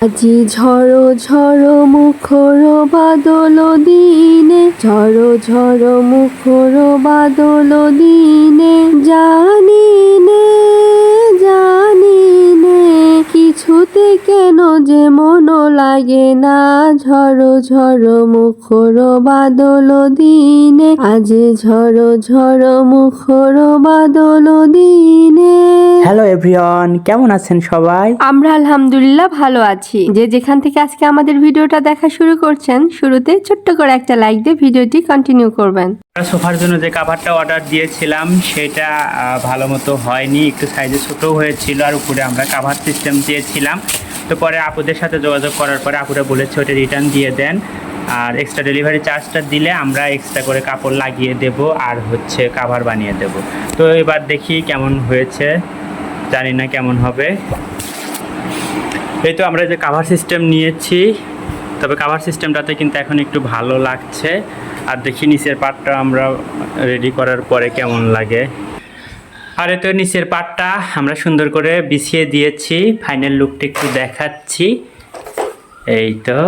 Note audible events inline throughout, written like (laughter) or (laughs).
আজি ঝড়ো ঝড়ো মুখর বাদল দিনে ঝড়ো ঝড়ো মুখর বাদল দিনে জানি নে কিছুতে কেন যে মন লাগে না? ঝড়ো ঝড়ো মুখর বাদল দিনে। আজ ঝড়ো ঝড়ো মুখর বাদল দিনে। হ্যালো এভরিওয়ান কেমন আছেন সবাই? আমরা আলহামদুলিল্লাহ ভালো আছি। যে যেখান থেকে আজকে আমাদের ভিডিওটা দেখা শুরু করছেন শুরুতে ছোট্ট করে একটা লাইক দিয়ে ভিডিওটি কন্টিনিউ করবেন। সোফার জন্য যে কাভারটা অর্ডার দিয়েছিলাম, সেটা ভালো মতো হয়নি। একটু সাইজে ছোটো হয়েছিল আর উপরে আমরা কাভার সিস্টেম দিয়েছিলাম। তো পরে আপুদের সাথে যোগাযোগ করার পরে আপুরা বলেছে ওটা রিটার্ন দিয়ে দেন। আর এক্সট্রা ডেলিভারি চার্জটা দিলে আমরা এক্সট্রা করে কাপড় লাগিয়ে দেব আর হচ্ছে কাভার বানিয়ে দেব। তো এবার দেখি কেমন হয়েছে। জানি না কেমন হবে। এই তো আমরা যে কাভার সিস্টেম নিয়েছি, তবে কাভার সিস্টেমটাতে কিন্তু এখন একটু ভালো লাগছে। আর দেখি নিচের পার্টটা আমরা রেডি করার পরে কেমন লাগে। আর তো নিচের পার্টটা আমরা সুন্দর করে বিছিয়ে দিয়েছি ফাইনাল লুকটা একটু দেখাচ্ছি। এই তো।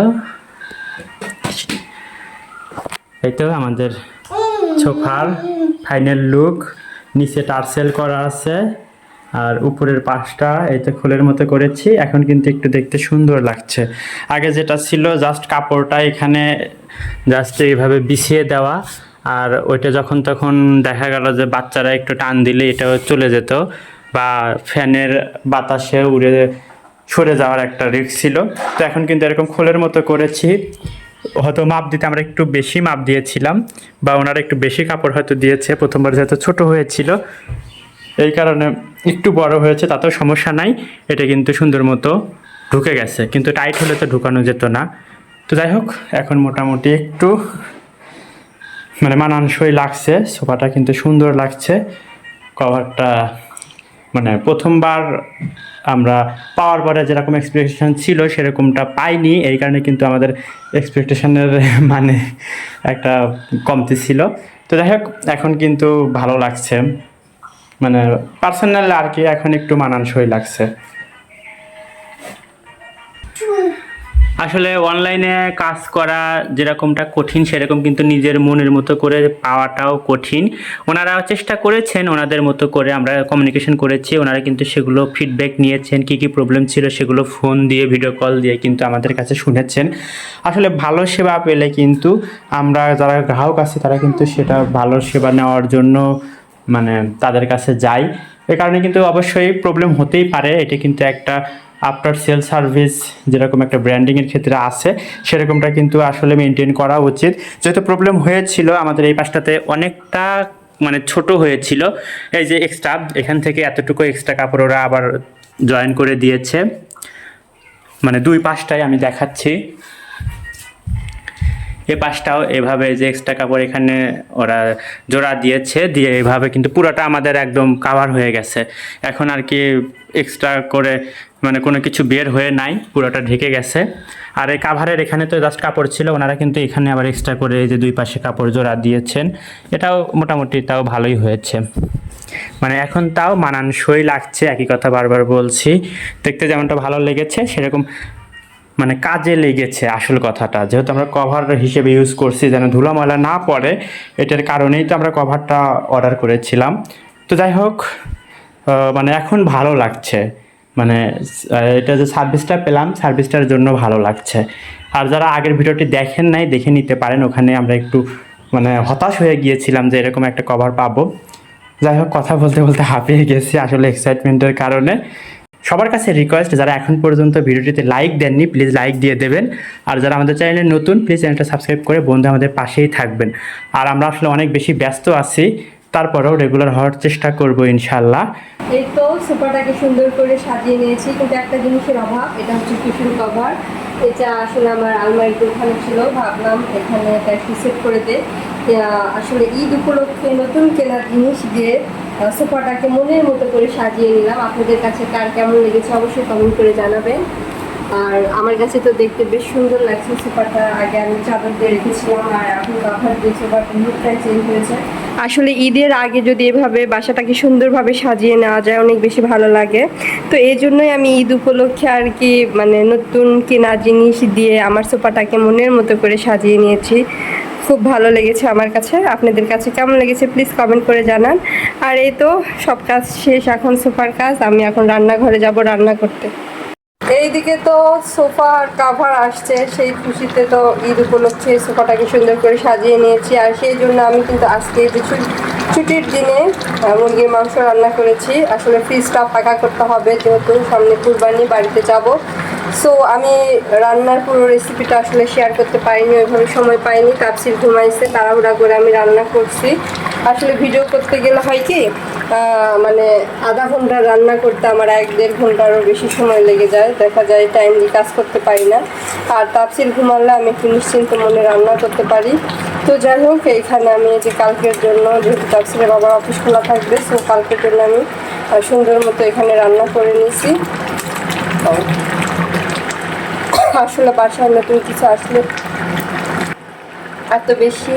এই তো আমাদের সোফার ফাইনাল লুক নিচে টার্সেল করা আছে আর উপরের পাশটা এই তো খোলের মতো করেছি। এখন কিন্তু একটু দেখতে সুন্দর লাগছে। আগে যেটা ছিল জাস্ট কাপড়টা এখানে জাস্ট এইভাবে বিছিয়ে দেওয়া। আর ওইটা যখন তখন দেখা গেল যে বাচ্চারা একটু টান দিলে এটাও চলে যেত বা ফ্যানের বাতাসে উড়ে সরে যাওয়ার একটা রিস্ক ছিল। তো এখন কিন্তু এরকম খোলের মতো করেছি। হয়তো মাপ দিতে আমরা একটু বেশি মাপ দিয়েছিলাম বা ওনারা একটু বেশি কাপড় হয়তো দিয়েছে, প্রথমবার যেহেতু ছোট হয়েছিল। এই কারণে একটু বড় হয়েছে, তাতেও সমস্যা নাই। এটা কিন্তু সুন্দর মতো ঢুকে গেছে। কিন্তু টাইট হলে তো ঢুকানো যেত না। তো যাই হোক, এখন মোটামুটি একটু মানে মানানসই লাগছে, সোফাটা কিন্তু সুন্দর লাগছে। কভারটা মানে প্রথমবার আমরা পাওয়ার পরে যেরকম এক্সপেকটেশন ছিল সেরকমটা পাইনি, এই কারণে কিন্তু আমাদের এক্সপেকটেশনের (laughs) মানে একটা কমতি ছিল। তো যাই হোক, এখন কিন্তু ভালো লাগছে। মানে পার্সোনাল আর কি, এখন একটু মানানসই লাগছে। আসলে অনলাইনে কাজ করা যেরকমটা কঠিন, সেরকম কিন্তু নিজের মনের মতো করে পাওয়াটাও কঠিন। ওনারা চেষ্টা করেছেন, ওনাদের মতো করে আমরা কমিউনিকেশন করেছি, ওনারা কিন্তু সেগুলো ফিডব্যাক নিয়েছেন, কি কি প্রবলেম ছিল সেগুলো ফোন দিয়ে ভিডিও কল দিয়ে কিন্তু আমাদের কাছে শুনেছেন। আসলে ভালো সেবা পেলে কিন্তু আমরা যারা গ্রাহক আছে, তারা কিন্তু সেটা ভালো সেবা নেওয়ার জন্য মানে তাদের কাছে যাই। এ কারণে কিন্তু অবশ্যই প্রবলেম হতেই পারে, এটা কিন্তু একটা আফটার সেল সার্ভিস যেরকম একটা ব্র্যান্ডিংয়ের ক্ষেত্রে আছে, সেরকমটা কিন্তু আসলে মেনটেন করা উচিত। যেহেতু প্রবলেম হয়েছিল, আমাদের এই পাশটাতে অনেকটা মানে ছোট হয়েছিল। এই যে এক্সট্রা এখান থেকে এতটুকু এক্সট্রা কাপড় ওরা আবার জয়েন করে দিয়েছে। মানে দুই পাশটাই আমি দেখাচ্ছি। এ পাশটাও এভাবে যে এক্সট্রা কাপড় এখানে ওরা জোড়া দিয়েছে, দিয়ে এভাবে কিন্তু পুরোটা আমাদের একদম কাভার হয়ে গেছে। এখন আর কি এক্সট্রা করে মানে কোনো কিছু বের হয়ে নাই, পুরোটা ঢেকে গেছে। আর এই কাভারের এখানে তো জাস্ট কাপড় ছিল, ওনারা কিন্তু এখানে আবার এক্সট্রা করে এই যে দুই পাশে কাপড় জোড়া দিয়েছেন। এটাও মোটামুটি তাও ভালোই হয়েছে। মানে এখন তাও মানানসই লাগছে, একই কথা বারবার বলছি। দেখতে যেমনটা ভালো লেগেছে, সেরকম মানে কাজে লেগেছে আসল কথাটা। যেহেতু আমরা কভার হিসেবে ইউজ করছি, যেন ধুলা ময়লা না পড়ে, এটার কারণেই তো আমরা কভারটা অর্ডার করেছিলাম। তো যাই হোক মানে এখন ভালো লাগছে। মানে এটা যে সার্ভিসটা পেলাম সার্ভিসটার জন্য ভালো লাগছে। আর যারা আগের ভিডিওটি দেখেন নাই, দেখে নিতে পারেন। ওখানে আমরা একটু মানে হতাশ হয়ে গিয়েছিলাম যে এরকম একটা কভার পাবো। যাই হোক, কথা বলতে বলতে হাঁপিয়ে গেছি আসলে এক্সাইটমেন্টের কারণে। সবার কাছে রিকোয়েস্ট যারা এখন পর্যন্ত ভিডিওটিতে লাইক দেননি প্লিজ লাইক দিয়ে দেবেন। আর যারা আমাদের চ্যানেলে নতুন প্লিজ চ্যানেলটা সাবস্ক্রাইব করে বন্ধু আমাদের পাশেই থাকবেন। আর আমরা আসলে অনেক বেশি ব্যস্ত আছি। তারপরেও রেগুলার হওয়ার চেষ্টা করব ইনশাল্লাহ এই তো সোফাটাকে সুন্দর করে সাজিয়ে নিয়েছি, কিন্তু একটা জিনিসের অভাব, এটা হচ্ছে টিফিন কভার। এটা আসলে আমার আলমারিতে ওখানে ছিল, ভাবলাম এখানে এটা একটু সেট করে দে। আসলে ঈদ উপলক্ষে নতুন কেনা জিনিস দিয়ে সোফাটাকে মনের মতো করে সাজিয়ে নিলাম। আপনাদের কাছে কার কেমন লেগেছে অবশ্যই কমেন্ট করে জানাবেন। আর আমার কাছে তো দেখতে বেশ সুন্দর লাগছে সোফাটা আগে আমি চাদর দিয়ে রেখেছিলাম, আর এখন কাভার চেঞ্জ হয়েছে। আসলে ঈদের আগে যদি এভাবে বাসাটাকে সুন্দরভাবে সাজিয়ে নেওয়া যায়, অনেক বেশি ভালো লাগে। তো এই জন্যই আমি ঈদ উপলক্ষে আর কি মানে নতুন কেনা জিনিস দিয়ে আমার সোফাটাকে মনের মতো করে সাজিয়ে নিয়েছি। খুব ভালো লেগেছে আমার কাছে। আপনাদের কাছে কেমন লেগেছে প্লিজ কমেন্ট করে জানান। আর এই তো সব কাজ শেষ, এখন সোফার কাজ। আমি এখন রান্নাঘরে যাব রান্না করতে। এইদিকে তো সোফার কাভার আসছে, সেই খুশিতে তো ঈদ উপলক্ষে সোফাটাকে সুন্দর করে সাজিয়ে নিয়েছি। আর সেই জন্য আমি কিন্তু আজকে কিছু ছুটির দিনে মুরগির মাংস রান্না করেছি। আসলে ফ্রিজটা ফাঁকা করতে হবে যেহেতু সামনে কুরবানি, বাড়িতে যাব। সো আমি রান্নার পুরো রেসিপিটা আসলে শেয়ার করতে পারিনি, ওইভাবে সময় পাইনি। কাপসির ঘুমাইছে, তাড়াহুড়া করে আমি রান্না করছি। আসলে ভিডিও করতে গেলে হয় কি মানে আধা ঘণ্টা রান্না করতে আমার এক দেড় ঘন্টারও বেশি সময় লেগে যায়। দেখা যায় টাইমলি কাজ করতে পারি না। আর তাপসিল ঘুমালে আমি একটু নিশ্চিন্ত মনে রান্না করতে পারি। তো যাই হোক, এইখানে আমি যে কালকের জন্য যেহেতু তাপসিরের বাবার অফিস খোলা থাকবে সো কালকের জন্য আমি সুন্দর মতো এখানে রান্না করে নিয়েছি। আসলে বাসায় নতুন কিছু আসলে এত বেশি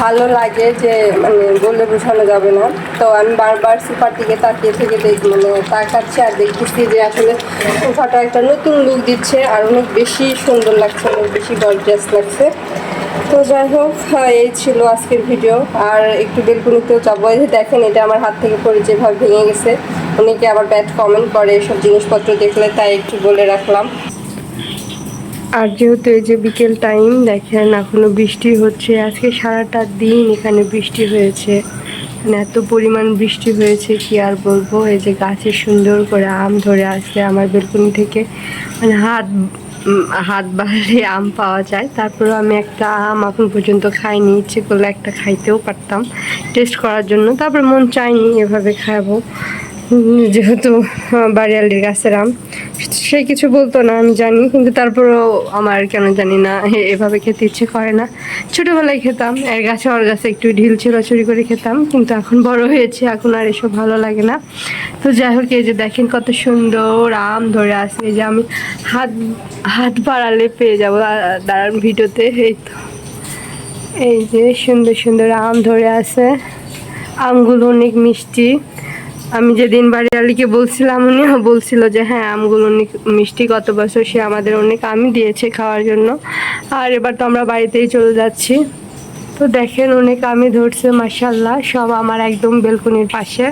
ভালো লাগে যে মানে বলে বোঝানো যাবে না। তো আমি বারবার সোফার দিকে তাকিয়ে থেকে দেখ মানে তাকাচ্ছি আর দেখতেছি যে আসলে সোফাটা একটা নতুন লুক দিচ্ছে আর অনেক বেশি সুন্দর লাগছে অনেক বেশি গর্জিয়াস লাগছে। তো যাই হোক হ্যাঁ, এই ছিল আজকের ভিডিও আর একটু বেলকুনিতেও যাব। দেখেন এটা আমার হাত থেকে পড়ে যেভাবে ভেঙে গেছে। অনেকে আবার ব্যাড কমেন্ট করে এসব জিনিসপত্র দেখলে তাই একটু বলে রাখলাম। আর যেহেতু এই যে বিকেল টাইম দেখেন এখনও বৃষ্টি হচ্ছে। আজকে সারাটা দিন এখানে বৃষ্টি হয়েছে। মানে এত পরিমাণ বৃষ্টি হয়েছে, কি আর বলব? এই যে গাছে সুন্দর করে আম ধরে আসছে আমার বেলকুনি থেকে। মানে হাত হাত বাড়ালে আম পাওয়া যায়। তারপরেও আমি একটা আম এখন পর্যন্ত খাইনি। ইচ্ছে করলে একটা খাইতেও পারতাম। টেস্ট করার জন্য। তারপর মন চাইনি এভাবে খাব। যেহেতু বাড়িয়ালির গাছের আম, সে কিছু বলতো না, আমি জানি, কিন্তু তারপরেও আমার কেন জানি না এভাবে খেতে ইচ্ছে করে না। ছোটোবেলায় খেতাম, এর গাছে ওর গাছে একটু ঢিল ছোড়াছুরি করে খেতাম, কিন্তু এখন বড় হয়েছে, এখন আর এসব ভালো লাগে না। তো যাই হোক, এই যে দেখেন কত সুন্দর আম ধরে এই যে আমি হাত হাত বাড়ালে পেয়ে যাব দাঁড়ান ভিডিওতে, এই তো। এই যে সুন্দর সুন্দর আম ধরে আছে, আমগুলো অনেক মিষ্টি। আমি যেদিন বাড়ি আলীকে বলছিলাম, উনিও বলছিল যে হ্যাঁ আমগুলো মিষ্টি, গত বছর সে আমাদের অনেক আমি দিয়েছে খাওয়ার জন্য। আর এবার তো আমরা বাড়িতেই চলে যাচ্ছি। তো দেখেন, অনেক আমি ধরছে মাসাল্লাহ সব আমার একদম বেলকনির পাশে।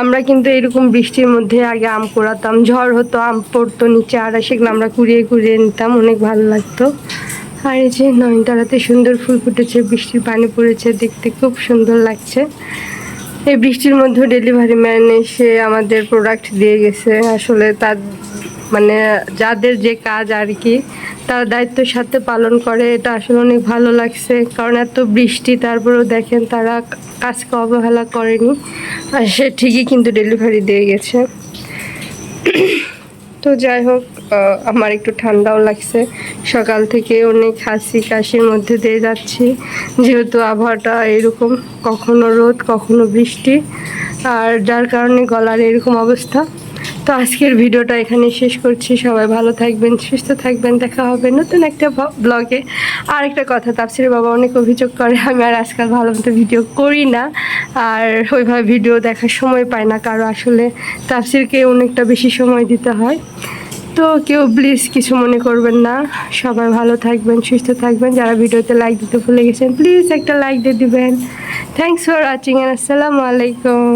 আমরা কিন্তু এরকম বৃষ্টির মধ্যে আগে আম কুড়াতাম ঝড় হতো, আম পড়তো নিচে আর সেগুলো আমরা কুড়িয়ে কুড়িয়ে নিতাম, অনেক ভালো লাগতো। আর এই যে নয়নতারাতে সুন্দর ফুল ফুটেছে, বৃষ্টির পানি পড়েছে, দেখতে খুব সুন্দর লাগছে। এই বৃষ্টির মধ্যে ডেলিভারি ম্যান এসে আমাদের প্রোডাক্ট দিয়ে গেছে। আসলে তার মানে যাদের যে কাজ আর কি, তার দায়িত্বের সাথে পালন করে, এটা আসলে অনেক ভালো লাগছে। কারণ এত বৃষ্টি, তারপরেও দেখেন তারা কাজকে অবহেলা করেনি। আর সে ঠিকই কিন্তু ডেলিভারি দিয়ে গেছে। তো যাই হোক আমার একটু ঠান্ডাও লাগছে। সকাল থেকে অনেক হাসি কাশির মধ্যে দিয়ে যাচ্ছি। যেহেতু আবহাওয়াটা এরকম, কখনো রোদ, কখনো বৃষ্টি। আর যার কারণে গলার এরকম অবস্থা। তো আজকের ভিডিওটা এখানে শেষ করছি। সবাই ভালো থাকবেন, সুস্থ থাকবেন। দেখা হবে নতুন একটা ব্লগে আর একটা কথা, তাপসির বাবা অনেক অভিযোগ করে, আমি আর আজকাল ভালো মতো ভিডিও করি না। আর ওইভাবে ভিডিও দেখার সময় পায় না কারও আসলে তাপসিরকে অনেকটা বেশি সময় দিতে হয়। তো কেউ প্লিজ কিছু মনে করবেন না। সবাই ভালো থাকবেন, সুস্থ থাকবেন। যারা ভিডিওতে লাইক দিতে ভুলে গেছেন প্লিজ একটা লাইক দিয়ে দিবেন। থ্যাংকস ফর ওয়াচিং আসসালামু আলাইকুম